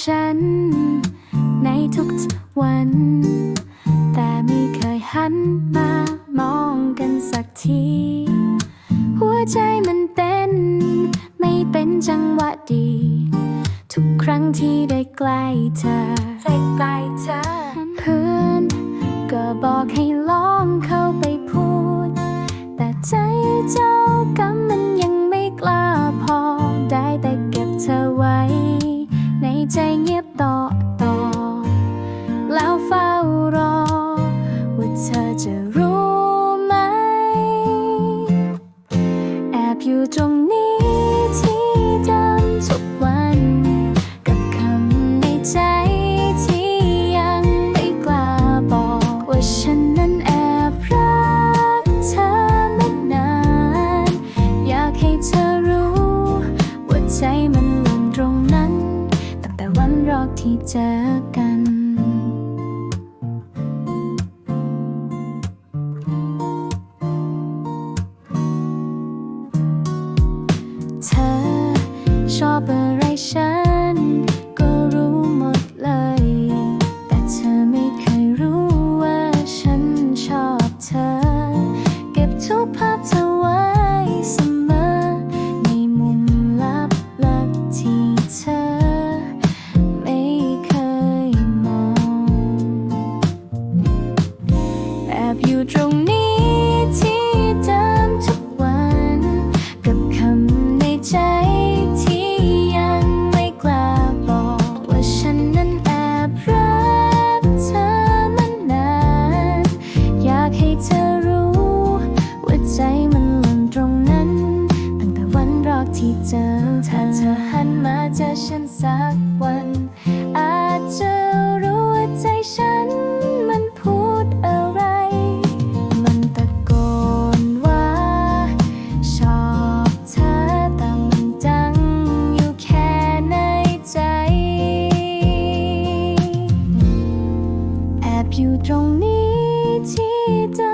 ฉัน ในทุกวัน แต่ไม่เคยหันมามองกันสักที หัวใจมันเต้น ไม่เป็นจังหวะดี ทุกครั้งที่ได้ใกล้เธอใกล้ ที่จำทุกวัน กับคำในใจที่ยังไม่กล้าบอกว่าฉันนั้นแอบรักเธอม่นาน อยากให้เธอรู้ว่าใจมันหนตรงนั้น ตั้งแต่วันแรกที่เจอกัน อบอะไรฉัน ก็รู้หมดเลย แต่เธอไม่เคยรู้ว่าฉันชอบเธอ เก็บทุกภา เธอหันมาเจอฉันสักวัน อาจจะรู้ว่าใจฉันมันพูดอะไร มันตะโกนว่า ชอบเธอแต่มันดังอยู่แค่ในใจ แอบอยู่ตรงนี้ที่เธอ